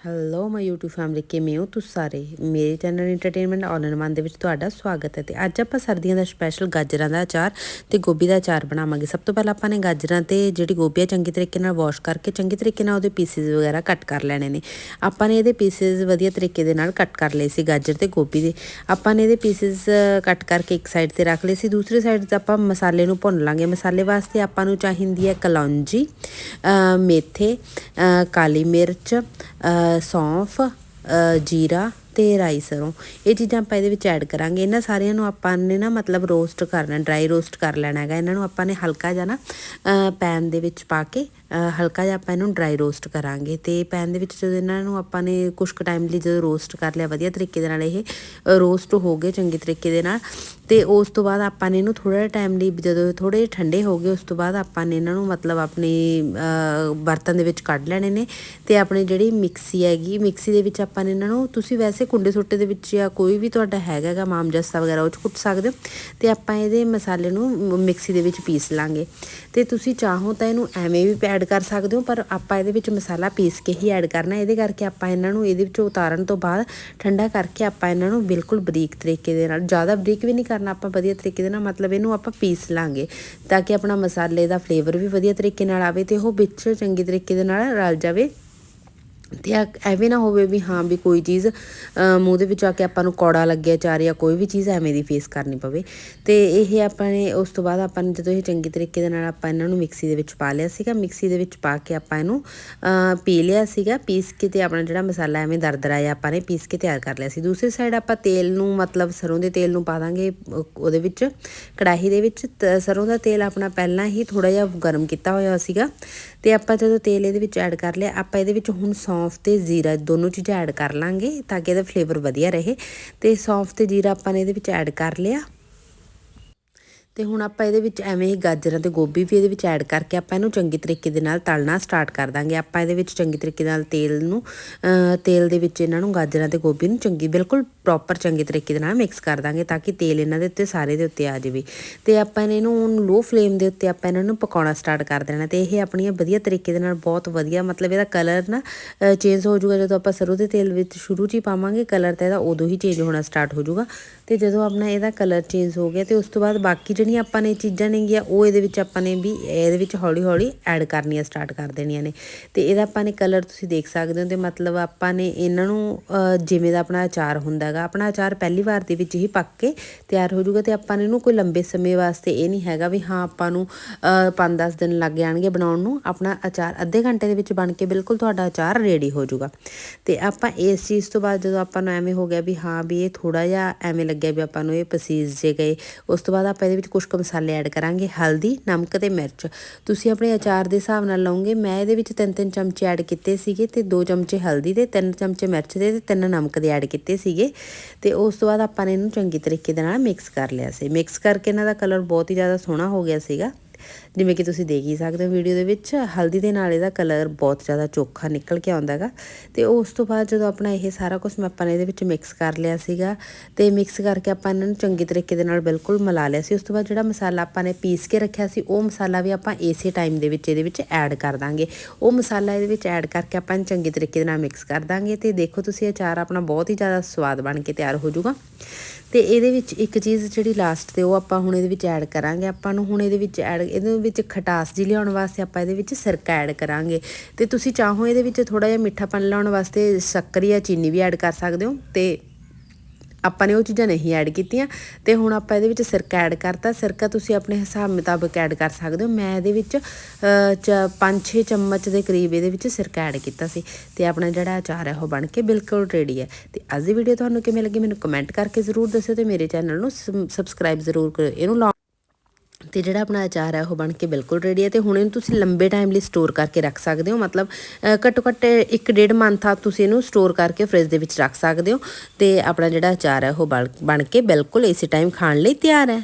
Hello ਮਾਈ YouTube family ਕਿਵੇਂ ਹੋ ਤੁਸੀਂ ਸਾਰੇ? ਮੇਰੇ channel entertainment all in one ਦੇ ਵਿੱਚ ਤੁਹਾਡਾ ਸਵਾਗਤ ਹੈ ਤੇ ਅੱਜ ਆਪਾਂ ਸਰਦੀਆਂ ਦਾ ਸਪੈਸ਼ਲ ਗਾਜਰਾਂ ਦਾ ਅਚਾਰ ਤੇ ਗੋਭੀ ਦਾ ਅਚਾਰ ਬਣਾਵਾਂਗੇ। ਸਭ ਤੋਂ ਪਹਿਲਾਂ ਆਪਾਂ ਨੇ ਗਾਜਰਾਂ ਤੇ ਜਿਹੜੀ ਗੋਭੀ ਆ ਚੰਗੀ ਤਰੀਕੇ ਨਾਲ ਵਾਸ਼ ਕਰਕੇ, ਚੰਗੀ ਤਰੀਕੇ ਨਾਲ ਉਹਦੇ ਪੀਸਿਸ ਵਗੈਰਾ ਕੱਟ ਕਰ ਲੈਣੇ ਨੇ। ਆਪਾਂ ਨੇ ਇਹਦੇ ਪੀਸਿਸ ਵਧੀਆ ਤਰੀਕੇ ਦੇ ਨਾਲ ਕੱਟ ਕਰ ਲਏ ਸੀ ਗਾਜਰ ਤੇ ਗੋਭੀ ਦੇ। ਆਪਾਂ ਨੇ ਇਹਦੇ ਪੀਸਿਸ ਕੱਟ ਕਰਕੇ ਇੱਕ ਸਾਈਡ ਤੇ ਰੱਖ ਲਏ ਸੀ, ਦੂਸਰੀ ਸਾਈਡ ਤੇ ਆਪਾਂ ਮਸਾਲੇ ਨੂੰ ਭੁੰਨ ਲਾਂਗੇ। ਮਸਾਲੇ ਵਾਸਤੇ ਆਪਾਂ ਨੂੰ ਚਾਹੀਦੀ ਹੈ ਕਲੌਂਜੀ ਮੇਥੇ ਕਾਲੀ ਮਿਰਚ ਸੌਂਫ ਜੀਰਾ ਤੇ ਰਾਈ ਸਰੋਂ ਇਹ ਚੀਜ਼ਾਂ ਆਪਾਂ ਇਹਦੇ ਵਿੱਚ ਐਡ ਕਰਾਂਗੇ। ਇਹਨਾਂ ਸਾਰਿਆਂ ਨੂੰ ਆਪਾਂ ਨੇ ਨਾ ਮਤਲਬ ਰੋਸਟ ਕਰਨਾ ਡਰਾਈ ਰੋਸਟ ਕਰ ਲੈਣਾ ਹੈਗਾ। ਇਹਨਾਂ ਨੂੰ ਆਪਾਂ ਨੇ ਹਲਕਾ ਜਿਹਾ ਨਾ ਪੈਨ ਦੇ ਵਿੱਚ ਪਾ ਕੇ ਹਲਕਾ ਜਿਹਾ ਆਪਾਂ ਇਹਨੂੰ ਡਰਾਈ ਰੋਸਟ ਕਰਾਂਗੇ ਤੇ ਪੈਨ ਦੇ ਵਿੱਚ ਜਦੋਂ ਇਹਨਾਂ ਨੂੰ ਆਪਾਂ ਨੇ ਕੁਝ ਕੁ ਟਾਈਮ ਲਈ ਜਦੋਂ ਰੋਸਟ ਕਰ ਲਿਆ, ਵਧੀਆ ਤਰੀਕੇ ਦੇ ਨਾਲ ਇਹ ਰੋਸਟ ਹੋ ਗਏ ਚੰਗੇ ਤਰੀਕੇ ਦੇ ਨਾਲ ਤੇ ਉਸ ਤੋਂ ਬਾਅਦ ਆਪਾਂ ਨੇ ਇਹਨੂੰ ਥੋੜਾ ਜਿਹਾ ਟਾਈਮ ਲਈ ਜਦੋਂ ਥੋੜੇ ਠੰਡੇ ਹੋ ਗਏ, ਉਸ ਤੋਂ ਬਾਅਦ ਆਪਾਂ ਨੇ ਇਹਨਾਂ ਨੂੰ ਮਤਲਬ ਆਪਣੀ ਬਰਤਨ ਦੇ ਵਿੱਚ ਕੱਢ ਲੈਣੇ ਨੇ ਤੇ ਆਪਣੇ ਜਿਹੜੀ ਮਿਕਸੀ ਹੈਗੀ, ਮਿਕਸੀ ਦੇ ਵਿੱਚ ਆਪਾਂ ਨੇ ਇਹਨਾਂ ਨੂੰ, ਤੁਸੀਂ ਵੈਸੇ ਕੁੰਡੇ ਸੋਟੇ ਦੇ ਵਿੱਚ ਜਾਂ ਕੋਈ ਵੀ ਤੁਹਾਡਾ ਹੈਗਾਗਾ ਮਾਮ ਜਸਤਾ ਵਗੈਰਾ ਉਹ ਚ ਕੁੱਟ ਸਕਦੇ ਹੋ ਤੇ ਆਪਾਂ ਇਹਦੇ ਮਸਾਲੇ ਨੂੰ ਮਿਕਸੀ ਦੇ ਵਿੱਚ ਪੀਸ ਲਾਂਗੇ ਤੇ ਤੁਸੀਂ ਚਾਹੋ ਤਾਂ ਇਹਨੂੰ ਐਵੇਂ ਵੀ ਐਡ ਕਰ ਸਕਦੇ ਹੋ, ਪਰ ਆਪਾਂ ਇਹਦੇ ਵਿੱਚ ਮਸਾਲਾ ਪੀਸ ਕੇ ਹੀ ਐਡ ਕਰਨਾ ਇਹਦੇ ਕਰਕੇ ਆਪਾਂ ਇਹਨਾਂ ਨੂੰ ਇਹਦੇ ਵਿੱਚੋਂ ਉਤਾਰਨ ਤੋਂ ਬਾਅਦ ਠੰਡਾ ਕਰਕੇ ਆਪਾਂ ਇਹਨਾਂ ਨੂੰ ਬਿਲਕੁਲ ਬਰੀਕ ਤਰੀਕੇ ਦੇ ਨਾਲ, ਜ਼ਿਆਦਾ ਬਰੀਕ ਵੀ ਨਹੀਂ ਕਰਨਾ, ਆਪਾਂ ਵਧੀਆ ਤਰੀਕੇ ਦੇ ਨਾਲ, ਮਤਲਬ ਇਹਨੂੰ ਆਪਾਂ ਪੀਸ ਲਾਂਗੇ ਤਾਂ ਕਿ ਆਪਣਾ ਮਸਾਲੇ ਦਾ ਫਲੇਵਰ ਵੀ ਵਧੀਆ ਤਰੀਕੇ ਨਾਲ ਆਵੇ ਤੇ ਉਹ ਵਿੱਚ ਚੰਗੀ ਤਰੀਕੇ ਦੇ ਨਾਲ ਰਲ ਜਾਵੇ। ਤੇ ਐਵੇਂ ਨਾ ਹੋਵੇ ਵੀ ਹਾਂ ਵੀ ਕੋਈ ਚੀਜ਼ ਮੂੰਹ ਦੇ ਵਿੱਚ ਆ ਕੇ ਆਪਾਂ ਨੂੰ ਕੌੜਾ ਲੱਗਿਆ ਚਾਰ ਜਾਂ ਕੋਈ ਵੀ ਚੀਜ਼ ਐਵੇਂ ਦੀ ਫੇਸ ਕਰਨੀ ਪਵੇ। ਤੇ ਇਹ ਆਪਾਂ ਨੇ ਉਸ ਤੋਂ ਬਾਅਦ ਆਪਾਂ ਨੇ ਜਦੋਂ ਇਹ ਚੰਗੀ ਤਰੀਕੇ ਦੇ ਨਾਲ ਆਪਾਂ ਇਹਨਾਂ ਨੂੰ ਮਿਕਸੀ ਦੇ ਵਿੱਚ ਪਾ ਲਿਆ ਸੀਗਾ ਮਿਕਸੀ ਦੇ ਵਿੱਚ ਪਾ ਕੇ ਆਪਾਂ ਇਹਨੂੰ ਪੀ ਲਿਆ ਸੀਗਾ, ਪੀਸ ਕੇ ਤੇ ਆਪਣਾ ਜਿਹੜਾ ਮਸਾਲਾ ਐਵੇਂ ਦਰਦਰਾ ਜਾਂ ਆਪਾਂ ਨੇ, ਪੀਸ ਕੇ ਤਿਆਰ ਕਰ ਲਿਆ ਸੀ। ਦੂਸਰੀ ਸਾਈਡ ਆਪਾਂ ਤੇਲ ਨੂੰ ਮਤਲਬ ਸਰੋਂ ਦੇ ਤੇਲ ਨੂੰ ਪਾ ਦਾਂਗੇ ਉਹਦੇ ਵਿੱਚ, ਕੜਾਹੀ ਦੇ ਵਿੱਚ। ਸਰੋਂ ਦਾ ਤੇਲ ਆਪਣਾ ਪਹਿਲਾਂ ਹੀ ਥੋੜਾ ਜਿਹਾ ਗਰਮ ਕੀਤਾ ਹੋਇਆ ਸੀਗਾ। ਤੇ ਆਪਾਂ ਜਦੋਂ ਤੇਲ ਇਹਦੇ ਵਿੱਚ ਐਡ ਕਰ ਲਿਆ, ਆਪਾਂ ਇਹਦੇ ਵਿੱਚ ਹੁਣ ਸੌਂਫ ਤੇ ਜ਼ੀਰਾ ਦੋਨੋਂ ਚੀਜ਼ਾਂ ਐਡ ਕਰ ਲਾਂਗੇ ਤਾਂ ਕਿ ਇਹਦਾ ਫਲੇਵਰ ਵਧੀਆ ਰਹੇ। ਤੇ ਸੌਂਫ ਤੇ ਜ਼ੀਰਾ ਆਪਾਂ ਨੇ ਇਹਦੇ ਵਿੱਚ ਐਡ ਕਰ ਲਿਆ। ਤੇ ਹੁਣ ਆਪਾਂ ਇਹਦੇ ਵਿੱਚ ਐਵੇਂ ਹੀ ਗਾਜਰਾਂ ਤੇ ਗੋਭੀ ਵੀ ਇਹਦੇ ਵਿੱਚ ਐਡ ਕਰਕੇ ਆਪਾਂ ਇਹਨੂੰ ਚੰਗੀ ਤਰੀਕੇ ਦੇ ਨਾਲ ਤਲਣਾ ਸਟਾਰਟ ਕਰ ਦਾਂਗੇ। ਆਪਾਂ ਇਹਦੇ ਵਿੱਚ ਚੰਗੀ ਤਰੀਕੇ ਨਾਲ ਤੇਲ ਨੂੰ ਤੇਲ ਦੇ ਵਿੱਚ ਇਹਨਾਂ ਨੂੰ ਗਾਜਰਾਂ ਤੇ ਗੋਭੀ ਨੂੰ ਚੰਗੀ ਬਿਲਕੁਲ ਪ੍ਰੋਪਰ ਚੰਗੇ ਤਰੀਕੇ ਦੇ ਨਾਲ ਮਿਕਸ ਕਰ ਦਾਂਗੇ ਤਾਂ ਕਿ ਤੇਲ ਇਹਨਾਂ ਦੇ ਉੱਤੇ ਸਾਰੇ ਦੇ ਉੱਤੇ ਆ ਜਾਵੇ। ਤੇ ਆਪਾਂ ਇਹਨੂੰ ਲੋ ਫਲੇਮ ਦੇ ਉੱਤੇ ਆਪਾਂ ਇਹਨਾਂ ਨੂੰ ਪਕਾਉਣਾ ਸਟਾਰਟ ਕਰ ਦੇਣਾ ਤੇ ਇਹ ਆਪਣੀਆਂ ਵਧੀਆ ਤਰੀਕੇ ਦੇ ਨਾਲ ਬਹੁਤ ਵਧੀਆ ਮਤਲਬ ਇਹਦਾ ਕਲਰ ਨਾ ਚੇਂਜ ਹੋ ਜਾਊਗਾ। ਜਦੋਂ ਆਪਾਂ ਸਰੋਂ ਦੇ ਤੇਲ ਵਿੱਚ ਸ਼ੁਰੂ 'ਚ ਹੀ ਪਾਵਾਂਗੇ ਕਲਰ ਤਾਂ ਇਹਦਾ ਉਦੋਂ ਹੀ ਚੇਂਜ ਹੋਣਾ ਸਟਾਰਟ ਹੋ ਜਾਊਗਾ। ਤੇ ਜਦੋਂ ਆਪਣਾ ਇਹਦਾ ਕਲਰ ਚੇਂਜ ਹੋ ਗਿਆ ਤੇ ਉਸ ਤੋਂ ਬਾਅਦ ਬਾਕੀ ਜਿਹੜੀਆਂ ਆਪਾਂ ਨੇ ਚੀਜ਼ਾਂ ਨੇਗੀਆਂ, ਉਹ ਇਹਦੇ ਵਿੱਚ ਆਪਾਂ ਨੇ ਵੀ ਇਹਦੇ ਵਿੱਚ ਹੌਲੀ ਹੌਲੀ ਐਡ ਕਰਨੀਆਂ ਸਟਾਰਟ ਕਰ ਦੇਣੀਆਂ ਨੇ। ਤੇ ਇਹਦਾ ਆਪਾਂ ਨੇ ਕਲਰ ਤੁਸੀਂ ਦੇਖ ਸਕਦੇ ਹੋ ਤੇ ਮਤਲਬ ਆਪਾਂ ਨੇ ਇਹਨਾਂ ਨੂੰ ਜਿਵੇਂ ਦਾ ਆਪਣਾ ਅਚਾਰ ਹੁੰਦਾ ਹੁੰਦਾਗਾ ਆਪਣਾ ਅਚਾਰ ਪਹਿਲੀ ਵਾਰ ਦੇ ਵਿੱਚ ਹੀ ਪੱਕ ਕੇ ਤਿਆਰ ਹੋ ਜਾਊਗਾ ਤੇ ਆਪਾਂ ਨੇ ਇਹਨੂੰ ਕੋਈ ਲੰਬੇ ਸਮੇਂ ਵਾਸਤੇ ਇਹ ਨਹੀਂ ਹੈਗਾ ਵੀ ਹਾਂ ਆਪਾਂ ਨੂੰ 5-10 ਦਿਨ ਲੱਗ ਜਾਣਗੇ ਬਣਾਉਣ ਨੂੰ। ਆਪਣਾ ਅਚਾਰ ਅੱਧੇ ਘੰਟੇ ਦੇ ਵਿੱਚ ਬਣ ਕੇ ਬਿਲਕੁਲ ਤੁਹਾਡਾ ਅਚਾਰ ਰੈਡੀ ਹੋ ਜਾਊਗਾ। ਤੇ ਆਪਾਂ ਇਸ ਚੀਜ਼ ਤੋਂ ਬਾਅਦ ਜਦੋਂ ਆਪਾਂ ਨੂੰ ਐਵੇਂ ਹੋ ਗਿਆ ਵੀ ਹਾਂ ਵੀ ਇਹ ਥੋੜਾ ਜਿਹਾ ਐਵੇਂ ਲੱਗਿਆ ਵੀ ਆਪਾਂ ਨੂੰ ਇਹ ਪਸੀਜ ਜੇ ਗਏ, ਉਸ ਤੋਂ ਬਾਅਦ ਆਪਾਂ ਇਹਦੇ ਵਿੱਚ ਕੁਝ ਕੁ ਮਸਾਲੇ ਐਡ ਕਰਾਂਗੇ, ਹਲਦੀ, ਨਮਕ ਤੇ ਮਿਰਚ। ਤੁਸੀਂ ਆਪਣੇ ਅਚਾਰ ਦੇ ਹਿਸਾਬ ਨਾਲ ਲਾਉਂਗੇ ਮੈਂ ਇਹਦੇ ਵਿੱਚ ਤਿੰਨ ਤਿੰਨ ਚਮਚੇ ਐਡ ਕੀਤੇ ਸੀਗੇ ਤੇ ਦੋ ਚਮਚੇ ਹਲਦੀ ਦੇ, ਤਿੰਨ ਚਮਚੇ ਮਿਰਚ ਦੇ ਤੇ ਤਿੰਨ ਨਮਕ ਦੇ ਐਡ ਕੀਤੇ ਸੀਗੇ। ਤੇ ਉਸ ਤੋਂ ਬਾਅਦ ਆਪਾਂ ਨੇ ਇਹਨੂੰ ਚੰਗੀ ਤਰੀਕੇ ਦੇ ਨਾਲ ਮਿਕਸ ਕਰ ਲਿਆ ਸੀ। ਮਿਕਸ ਕਰਕੇ ਇਹਨਾਂ ਦਾ ਕਲਰ ਬਹੁਤ ਹੀ ਜ਼ਿਆਦਾ ਸੋਹਣਾ ਹੋ ਗਿਆ ਸੀਗਾ। ਜਿਵੇਂ ਕਿ ਤੁਸੀਂ ਦੇਖ ਹੀ ਸਕਦੇ ਹੋ ਵੀਡੀਓ ਦੇ ਵਿੱਚ, ਹਲਦੀ ਦੇ ਨਾਲ ਇਹਦਾ ਕਲਰ ਬਹੁਤ ਜ਼ਿਆਦਾ ਚੋਖਾ ਨਿਕਲ ਕੇ ਆਉਂਦਾਗਾ ਤੇ ਉਸ ਤੋਂ ਬਾਅਦ ਜਦੋਂ ਆਪਣਾ ਇਹ ਸਾਰਾ ਕੁਝ ਮੈਂ ਆਪਾਂ ਨੇ ਇਹਦੇ ਵਿੱਚ ਮਿਕਸ ਕਰ ਲਿਆ ਸੀਗਾ, ਤੇ ਮਿਕਸ ਕਰਕੇ ਆਪਾਂ ਇਹਨਾਂ ਨੂੰ ਚੰਗੀ ਤਰੀਕੇ ਦੇ ਨਾਲ ਬਿਲਕੁਲ ਮਿਲਾ ਲਿਆ ਸੀ। ਉਸ ਤੋਂ ਬਾਅਦ ਜਿਹੜਾ ਮਸਾਲਾ ਆਪਾਂ ਨੇ ਪੀਸ ਕੇ ਰੱਖਿਆ ਸੀ, ਉਹ ਮਸਾਲਾ ਵੀ ਆਪਾਂ ਇਸੇ ਟਾਈਮ ਦੇ ਵਿੱਚ ਇਹਦੇ ਵਿੱਚ ਐਡ ਕਰ ਦਾਂਗੇ। ਉਹ ਮਸਾਲਾ ਇਹਦੇ ਵਿੱਚ ਐਡ ਕਰਕੇ ਆਪਾਂ ਚੰਗੀ ਤਰੀਕੇ ਦੇ ਨਾਲ ਮਿਕਸ ਕਰ ਦਾਂਗੇ। ਤੇ ਦੇਖੋ ਤੁਸੀਂ ਅਚਾਰ ਆਪਣਾ ਬਹੁਤ ਹੀ ਜ਼ਿਆਦਾ ਸਵਾਦ ਬਣ ਕੇ ਤਿਆਰ ਹੋ ਜਾਊਗਾ। ਤੇ ਇਹਦੇ ਵਿੱਚ ਇੱਕ ਚੀਜ਼ ਜਿਹੜੀ ਲਾਸਟ ਤੇ ਉਹ ਆਪਾਂ ਹੁਣ ਇਹਦੇ ਵਿੱਚ ਐਡ ਕਰਾਂਗੇ। ਆਪਾਂ ਨੂੰ ਹੁਣ ਇਹਦੇ ਵਿੱਚ ਐਡ ਇਹਦੇ ਵਿੱਚ ਖਟਾਸ ਜੀ ਲਿਆਉਣ ਵਾਸਤੇ ਆਪਾਂ ਇਹਦੇ ਵਿੱਚ ਸਿਰਕਾ ਐਡ ਕਰਾਂਗੇ। ਤੇ ਤੁਸੀਂ ਚਾਹੋ ਇਹਦੇ ਵਿੱਚ ਥੋੜਾ ਜਿਹਾ ਮਿੱਠਾਪਨ ਲਾਉਣ ਵਾਸਤੇ ਸ਼ੱਕਰ ਜਾਂ ਚੀਨੀ ਵੀ ਐਡ ਕਰ ਸਕਦੇ ਹੋ। ਤੇ ਆਪਾਂ ਨੇ ਉਹ ਚੀਜ਼ਾਂ ਨਹੀਂ ਐਡ ਕੀਤੀਆਂ ਤੇ ਹੁਣ ਆਪਾਂ ਇਹਦੇ ਵਿੱਚ ਸਿਰਕਾ ਐਡ ਕਰਤਾ। ਸਿਰਕਾ ਤੁਸੀਂ ਆਪਣੇ ਹਿਸਾਬ ਮੁਤਾਬਕ ਐਡ ਕਰ ਸਕਦੇ ਹੋ। ਮੈਂ ਇਹਦੇ ਵਿੱਚ 5-6 ਚਮਚ ਦੇ ਕਰੀਬ ਇਹਦੇ ਵਿੱਚ ਸਿਰਕਾ ਐਡ ਕੀਤਾ ਸੀ ਤੇ ਆਪਣਾ ਜਿਹੜਾ ਅਚਾਰ ਹੈ ਉਹ ਬਣ ਕੇ ਬਿਲਕੁਲ ਰੈਡੀ ਹੈ। ਤੇ ਅੱਜ ਦੀ ਵੀਡੀਓ ਤੁਹਾਨੂੰ ਕਿਵੇਂ ਲੱਗੀ ਮੈਨੂੰ ਕਮੈਂਟ ਕਰਕੇ ਜ਼ਰੂਰ ਦੱਸਿਓ ਤੇ ਮੇਰੇ ਚੈਨਲ ਨੂੰ ਸਬਸਕ੍ਰਾਈਬ ਜ਼ਰੂਰ ਕਰਿਓ। ਇਹਨੂੰ ਤੇ ਜਿਹੜਾ ਆਪਣਾ ਅਚਾਰ ਹੈ ਉਹ ਬਣ ਕੇ ਬਿਲਕੁਲ ਰੈਡੀ ਹੈ ਤੇ ਹੁਣ ਇਹਨੂੰ ਤੁਸੀਂ ਲੰਬੇ ਟਾਈਮ ਲਈ ਸਟੋਰ ਕਰਕੇ ਰੱਖ ਸਕਦੇ ਹੋ। ਮਤਲਬ ਘੱਟੋ ਘੱਟ 1.5 ਮੰਥ ਤੱਕ ਤੁਸੀਂ ਇਹਨੂੰ ਸਟੋਰ ਕਰਕੇ ਫ੍ਰਿਜ ਦੇ ਵਿੱਚ ਰੱਖ ਸਕਦੇ ਹੋ ਤੇ ਆਪਣਾ ਜਿਹੜਾ ਅਚਾਰ ਹੈ ਉਹ ਬਣ ਕੇ ਬਿਲਕੁਲ ਇਸੇ ਟਾਈਮ ਖਾਣ ਲਈ ਤਿਆਰ ਹੈ।